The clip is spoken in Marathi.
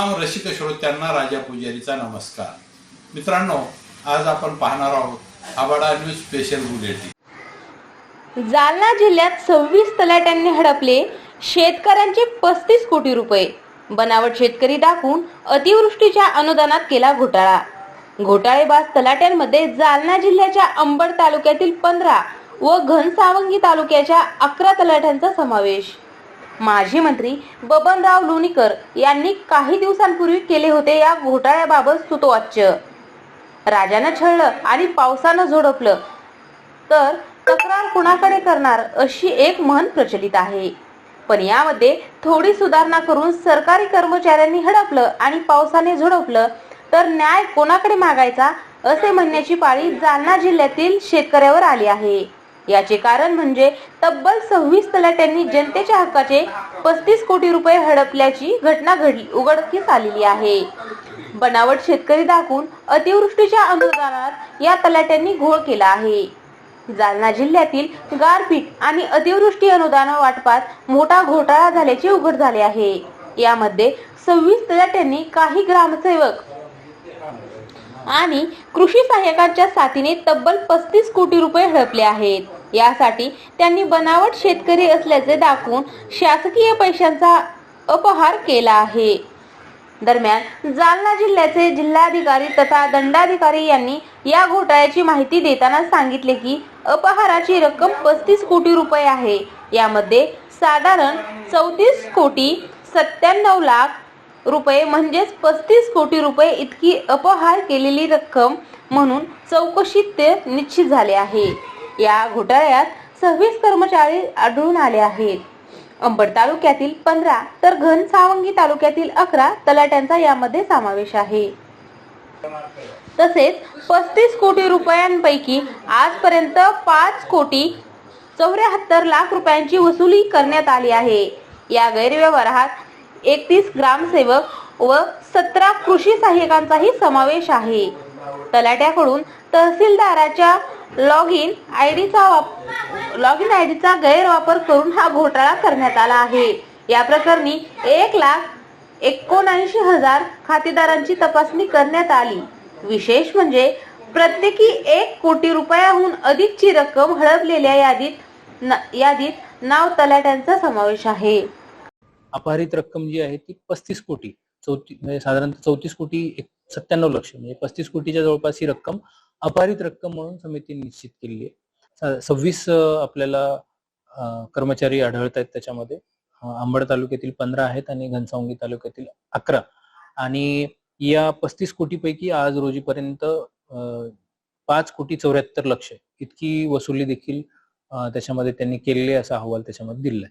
रसिक श्रोत्यांना राजा पुजारीचा नमस्कार. मित्रांनो आज आपण पाहणार आहोत आबाडा न्यूज स्पेशल बुलेटिन. जालना जिल्ह्यात सव्वीस तलाट्यांनी हडपले शेतकऱ्यांचे पस्तीस कोटी रुपये. बनावट शेतकरी दाखवून अतिवृष्टीच्या अनुदानात केला घोटाळा. घोटाळेबाज तलाट्यांमध्ये जालना जिल्ह्याच्या अंबड तालुक्यातील पंधरा व घनसावंगी तालुक्याच्या अकरा तलाट्यांचा समावेश. माजी मंत्री बबनराव लोणीकर यांनी काही दिवसांपूर्वी केले होते या घोटाळ्याबाबत सुतोवाच्य. राजानं छळलं आणि पावसानं झोडपलं. तर तक्रार कुणाकडे करणार अशी एक म्हण प्रचलित आहे. पण यामध्ये थोडी सुधारणा करून सरकारी कर्मचाऱ्यांनी हडपलं आणि पावसाने झोडपलं तर न्याय कोणाकडे मागायचा असे म्हणण्याची पाळी जालना जिल्ह्यातील शेतकऱ्यावर आली आहे. याचे कारण म्हणजे तब्बल सव्वीस तलाट्यांनी जनतेच्या हक्काचे पस्तीस कोटी रुपये हडपल्याची घटना घडली उघडकीस आलेली आहे. बनावट शेतकरी दाखवून अतिवृष्टीच्या अनुदानात या तलाट्यांनी घोळ केला आहे. जालना जिल्ह्यातील गारपीट आणि अतिवृष्टी अनुदान वाटपात मोठा घोटाळा झाल्याचे उघड झाले आहे. यामध्ये सव्वीस तलाट्यांनी काही ग्रामसेवक आणि कृषी सहाय्यकांच्या साथीने तब्बल पस्तीस कोटी रुपये हडपले आहेत. यासाठी त्यांनी बनावट शेतकरी असल्याचे दाखवून शासकीय पैशांचा अपहार केला आहे. दरम्यान जालना जिल्ह्याचे जिल्हाधिकारी तथा दंडाधिकारी यांनी या घोटाळ्याची माहिती देताना सांगितले की अपहाराची रक्कम पस्तीस कोटी रुपये आहे. यामध्ये साधारण चौतीस कोटी सत्त्याण्णव लाख रुपये म्हणजेच पस्तीस कोटी रुपये इतकी अपहार केलेली रक्कम म्हणून चौकशीत ते निश्चित झाले आहे. या घोटाळ्यात सव्वीस कर्मचारी आढळून आले आहेत. अंबड तालुक्यातील पंधरा तर घन सावंगी तालुक्यातील अकरा तलाट्यांचा यामध्ये समावेश आहे. तसेच पस्तीस कोटी रुपयांपैकी आजपर्यंत पाच कोटी चौऱ्याहत्तर लाख रुपयांची वसुली करण्यात आली आहे. या गैरव्यवहारात एकतीस ग्रामसेवक व सतरा कृषी सहाय्यकांचाही समावेश आहे. तलाट्याकडून तहसीलदाराच्या लॉग इन आय डीचा वाप लॉग इन आय डीचा गैरवापर करून हा घोटाळा करण्यात आला आहे. या प्रकरणी एक लाख एकोणऐंशी हजार खातेदारांची तपासणी करण्यात आली. विशेष म्हणजे प्रत्येकी एक कोटी रुपयाहून अधिकची रक्कम हडपलेल्या यादीत न- यादीत नाव तलाट्यांचा समावेश आहे. अपहरित रक्कम जी आहे ती पस्तीस कोटी चौती म्हणजे साधारणतः चौतीस कोटी एक सत्त्याण्णव लक्ष म्हणजे पस्तीस कोटीच्या जवळपास ही रक्कम अपहरित रक्कम म्हणून समितीने निश्चित केलेली आहे. सव्वीस आपल्याला कर्मचारी आढळत आहेत त्याच्यामध्ये. आंबड अंबड तालुक्यातील पंधरा आहेत आणि घनसावंगी तालुक्यातील अकरा. आणि या पस्तीस कोटीपैकी आज रोजीपर्यंत पाच कोटी चौऱ्याहत्तर लक्ष इतकी वसुली देखील त्याच्यामध्ये त्यांनी केलेली असा अहवाल त्याच्यामध्ये दिलाय